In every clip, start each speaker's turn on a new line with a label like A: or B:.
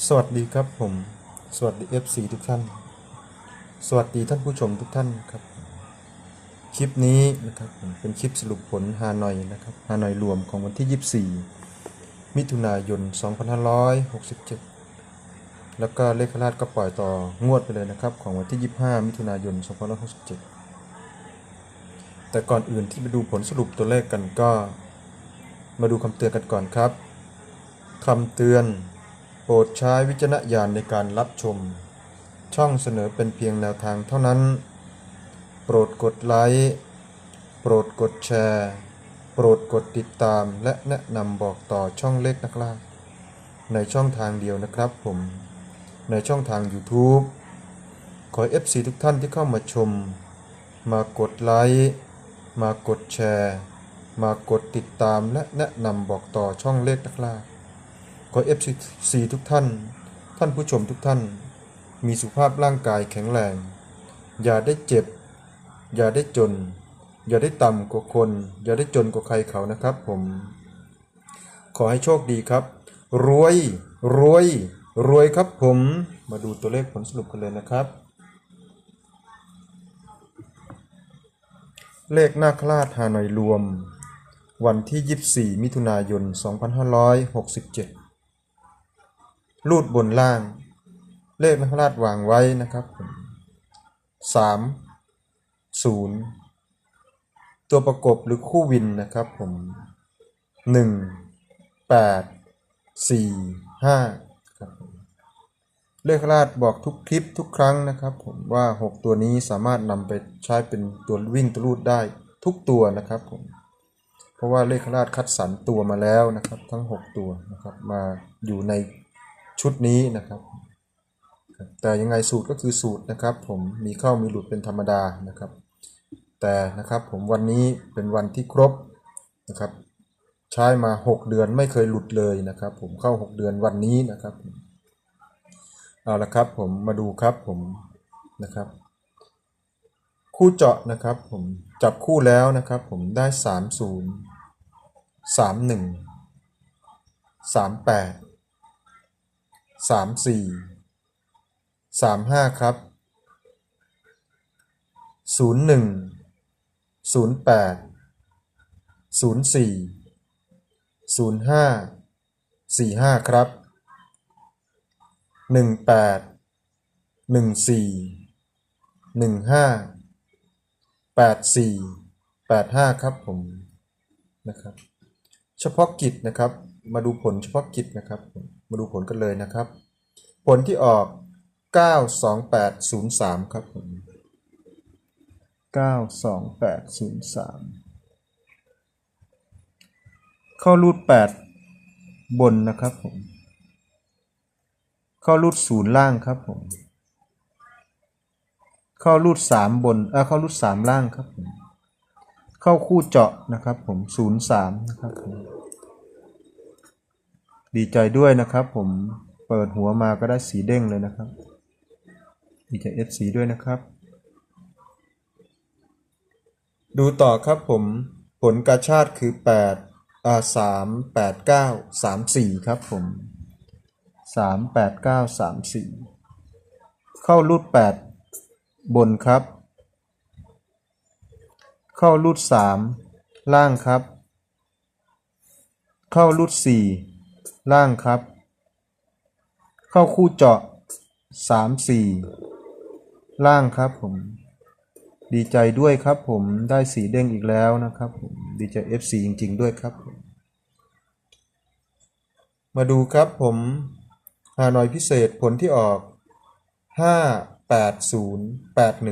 A: สวัสดีครับผม สวัสดี FC ทุกท่าน สวัสดีท่านผู้ชมทุกท่านครับ คลิปนี้นะครับผมเป็นคลิปสรุปผลฮานอยนะครับฮานอยรวมของวันที่ 24 มิถุนายน 2567 แล้วก็เลขราชก็ปล่อยต่องวดไปเลยนะครับของวันที่ 25 มิถุนายน 2567 แต่ก่อนอื่นที่ไปดูผลสรุปตัวเลขกันก็ มาดูคำเตือนกันก่อนครับคำเตือน รดใช้วิจารณญาณในการรับชม ช่องเสนอเป็นเพียงแนวทางเท่านั้น โปรดกดไลค์ โปรดกดแชร์ โปรดกดติดตามและแนะนำบอกต่อช่องเล็กนักล่าในช่องทางเดียวนะครับผม ในช่องทาง YouTube ขอ FC ทุกท่านที่เข้ามาชม มากดไลค์ มากดแชร์ มากดติดตามและแนะนำบอกต่อช่องเล็กนักล่า ขอ FC ทุกท่าน ท่านผู้ชมทุกท่าน มีสุขภาพร่างกายแข็งแรง อย่าได้เจ็บ อย่าได้จน อย่าได้ต่ำกว่าคน อย่าได้จนกว่าใครเขานะครับผม ขอให้โชคดีครับ รวย รวย รวยครับผม มาดูตัวเลขผลสรุปกันเลยนะครับ เลขหน้าคลาดฮานอยรวมวันที่ 24 มิถุนายน 2567 รูดบนล่าง เลขนักราชวางไว้นะครับผมสามศูนย์ตัวประกบหรือคู่วินนะครับผมหนึ่งแปดสี่ห้าครับผมเลขราชบอกทุกคลิปทุกครั้งนะครับผมว่า 6 ตัวนี้สามารถนำไปใช้เป็นตัววิ่งตัวรูดได้ทุกตัวนะครับผมเพราะว่าเลขราชคัดสรรตัวมาแล้วนะครับ ทั้ง 6 ตัวนะครับมาอยู่ใน ชุดนี้นะครับ แต่ยังไงสูตรก็คือสูตรนะครับผมมีเข้ามีหลุดเป็นธรรมดานะครับ แต่นะครับผมวันนี้เป็นวันที่ครบนะครับ ใช้มา 6 เดือนไม่เคยหลุดเลยนะครับ ผมเข้า 6 เดือนวันนี้นะครับเอาละครับผมมาดูครับผมนะครับ คู่เจาะนะครับผมจับคู่แล้วนะครับ ผมได้ 3 0 3 1 3 8 3 4สามห้าครับศูนย์หนึ่งศูนย์แปดศูนย์สี่ศูนย์ห้าสี่ห้าครับหนึ่งแปดหนึ่งสี่หนึ่งห้าแปดสี่แปดห้าครับผมนะครับ เฉพาะกิจนะครับ มาดูผลเฉพาะกิจนะครับผม มาดูผลกันเลยนะครับ ผลที่ออก 92803 ครับผม92803 เข้ารูด8บนนะครับผม เข้ารูดศูนย์ล่างครับผม เข้ารูด3บนเออเข้ารูด3ล่างครับผม เข้าคู่เจาะนะครับผม 03 นะครับผม ดีใจด้วยนะครับ ผมเปิดหัวมาก็ได้สีเด้งเลยนะครับ ดีใจ FC ด้วยนะครับ ดูต่อครับผมผลกาชาติคือ8อ่า3 8 9 3 4ครับผม3 8 9 3 4เก้าสามสี่เข้ารูด8บนครับ เข้ารูด3ล่างครับ เข้ารูด4 ล่างครับ เข้าคู่เจาะ3 4ล่างครับผม ดีใจด้วยครับผมได้สีเด้งอีกแล้วนะครับผมดีใจ FC จริง ๆ ด้วยครับมมาดูครับผมฮานอยพิเศษผลที่ออก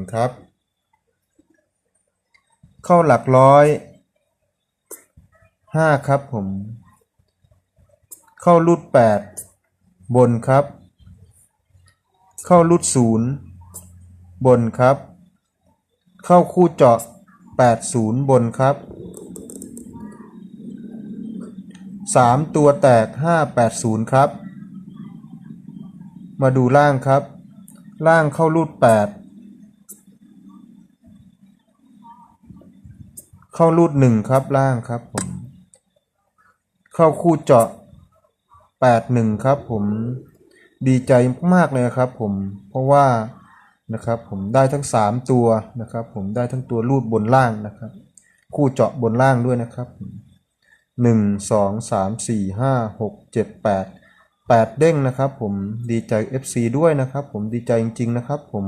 A: 58081 ครับ เข้าหลักร้อย 5 ครับผม เข้ารูด8บนครับ เข้ารูด0บนครับ เข้าคู่เจาะ80บนครับ3ตัวแตก580ครับ มาดูล่างครับ ล่างเข้ารูด8เข้ารูด1ครับล่างครับผม เข้าคู่เจาะ 81 ครับผมดีใจมากเลยครับผมเพราะว่านะครับผมได้ทั้ง 3 ตัวนะครับผมได้ทั้งตัวรูดบนล่างนะครับ คู่เจาะบนล่างด้วยนะครับหนึ่งสองสามสี่ห้าหกเจ็ดแปดแปดเด้งนะครับผมดีใจ FC ด้วยนะครับผมดีใจจริง ๆ นะครับผม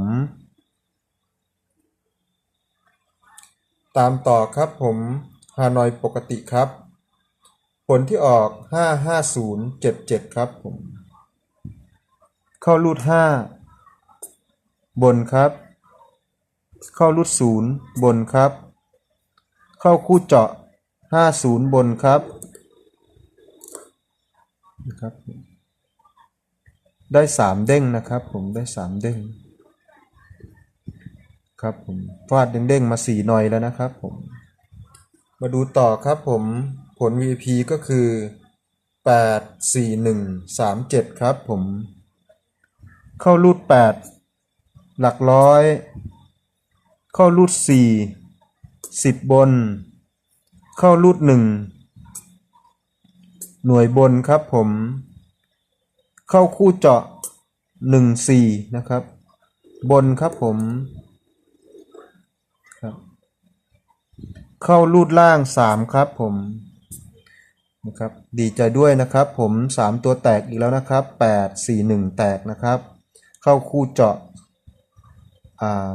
A: ตามต่อครับผมฮานอยปกติครับ ผลที่ออก55077ครับผมเข้ารูด5บนครับ เข้ารูด0บนครับ เข้าคู่เจาะ50บนครับนะครับ ได้3เด้งนะครับ ผมได้3เด้งครับผมฟาดเด้งๆมา4หน่อยแล้วนะครับผม มาดูต่อครับผม ผล VP ก็คือ 8 4 1 3 7 ครับผม เข้ารูด 8 หลักร้อย เข้ารูด 4 10 บน เข้ารูด 1 หน่วยบนครับผม เข้าคู่เจาะ 1 4 นะครับ บนครับผมเข้ารูดล่าง 3 ครับผม นะครับดีใจด้วยนะครับผม 3 ตัวแตกอีกแล้วนะครับ 8 4 1 แตกนะครับ เข้าคู่เจาะอ่า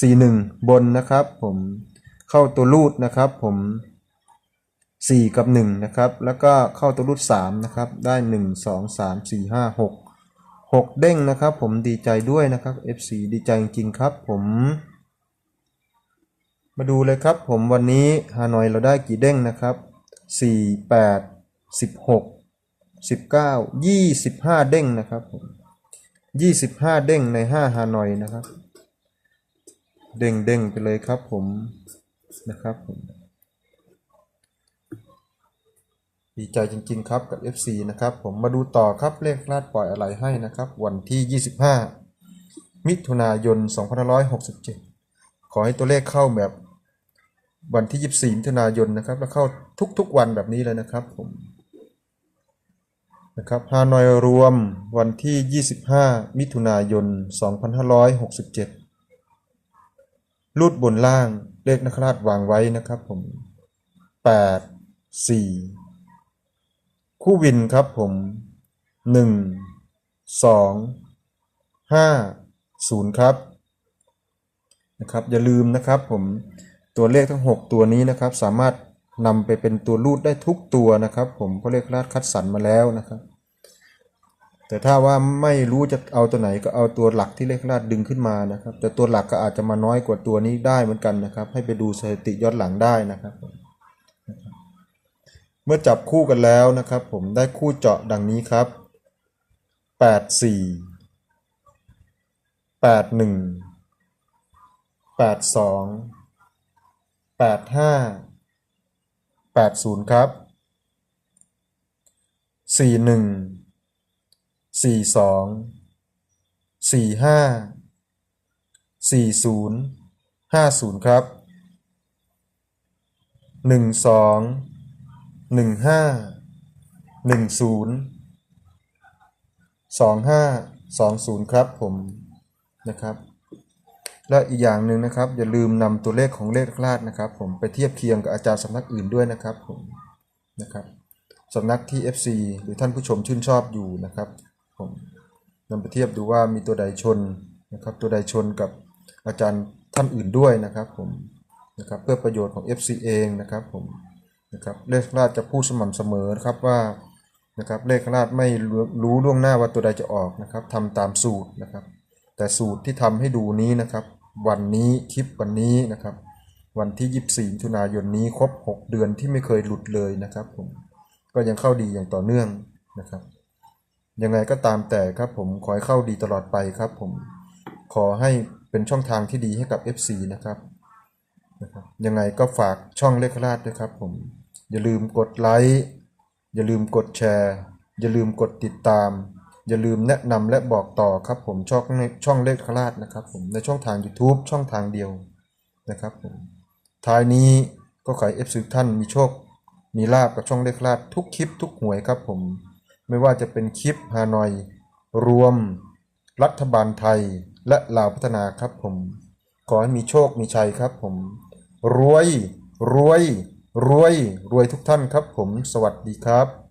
A: 4 1 บนนะครับผมเข้าตัวรูดนะครับผม 4 กับ 1 นะครับ แล้วก็เข้าตัวรูด3นะครับ ได้ 1 2 3 4 5 6 6 เด้งนะครับ ผมดีใจด้วยนะครับ FC ดีใจจริงๆครับผม มาดูเลยครับผมวันนี้ฮานอยเราได้กี่เด้งนะครับ 4 8 16 19 25เด้งนะครับผม25เด้งใน5ฮานอยนะครับ เด้งเด้งไปเลยครับผมนะครับผมดีใจจริงๆครับกับ FC นะครับผมมาดูต่อครับเลขลาดปล่อยอะไรให้นะครับ วันที่ 25 มิถุนายน 2567 ขอให้ตัวเลขเข้าแบบ วันที่ 24มิถุนายนนะครับ แล้วเข้าทุกๆวันแบบนี้เลยนะครับผมนะครับฮานอยรวมวันที่ 25 มิถุนายน 2567 รูดบนล่างเลขนักราชวางไว้นะครับผม 8 4 คู่วินครับผม 1 2 5 0 ครับนะครับอย่าลืมนะครับผม ตัวเลขทั้ง 6 ตัวนี้นะครับ สามารถนำไปเป็นตัวรูดได้ทุกตัวนะครับ ผมเพราะเลขราดคัดสรรมาแล้วนะครับ แต่ถ้าว่าไม่รู้จะเอาตัวไหนก็เอาตัวหลักที่เลขราดดึงขึ้นมานะครับ แต่ตัวหลักก็อาจจะมาน้อยกว่าตัวนี้ได้เหมือนกันนะครับ ให้ไปดูสถิติย้อนหลังได้นะครับ เมื่อจับคู่กันแล้วนะครับ ผมได้คู่เจาะดังนี้ครับ 8 4 8 1แป ดสองแปดห้าแปดศูนย์ครับสี่หนึ่งสี่สองสี่ห้าสี่ศูนย์ห้าศูนย์ครับหนึ่งสองหนึ่งห้าหนึ่งศูนย์สองห้าสองศูนย์ครับผมนะครับ และอีกอย่างหนึ่งนะครับ อย่าลืมนำตัวเลขของเลขคลาดนะครับ ผมไปเทียบเคียงกับอาจารย์สำนักอื่นด้วยนะครับผมนะครับสำนักที่ FC หรือท่านผู้ชมชื่นชอบอยู่นะครับผมนำไปเทียบดูว่ามีตัวใดชนนะครับ ตัวใดชนกับอาจารย์ท่านอื่นด้วยนะครับผมนะครับเพื่อประโยชน์ของ FC เองนะครับผมนะครับเลขคลาดจะพูดสม่ำเสมอนะครับว่านะครับเลขคลาดไม่รู้รู้ล่วงหน้าว่าตัวใดจะออกนะครับทำตามสูตรนะครับ แต่สูตรที่ทำให้ดูนี้นะครับ วันนี้คลิปวันนี้นะครับ วันที่ 24มิถุนายนนี้ครบ 6 เดือนที่ไม่เคยหลุดเลยนะครับผมก็ยังเข้าดีอย่างต่อเนื่องนะครับ ยังไงก็ตามแต่ครับผมขอให้เข้าดีตลอดไปครับผมขอให้เป็นช่องทางที่ดีให้กับ FC นะครับนะครับ ยังไงก็ฝากช่องเลขราชด้วยครับผมอย่าลืมกดไลค์อย่าลืมกดแชร์ อย่าลืมกดติดตาม อย่าลืมแนะนำและบอกต่อครับผมช่องช่องเลขคลาดนะครับผมในช่องทาง YouTube ช่องทางเดียวนะครับผมท้ายนี้ก็ขอเอฟซีท่านมีโชค มีลาบกับช่องเลขคลาดทุกคลิปทุกหวยครับผมไม่ว่าจะเป็นคลิปฮานอย รวม รัฐบาลไทยและลาวพัฒนาครับผม ขอให้มีโชคมีชัยครับผม รวย รวย รวย รวยทุกท่านครับผม สวัสดีครับ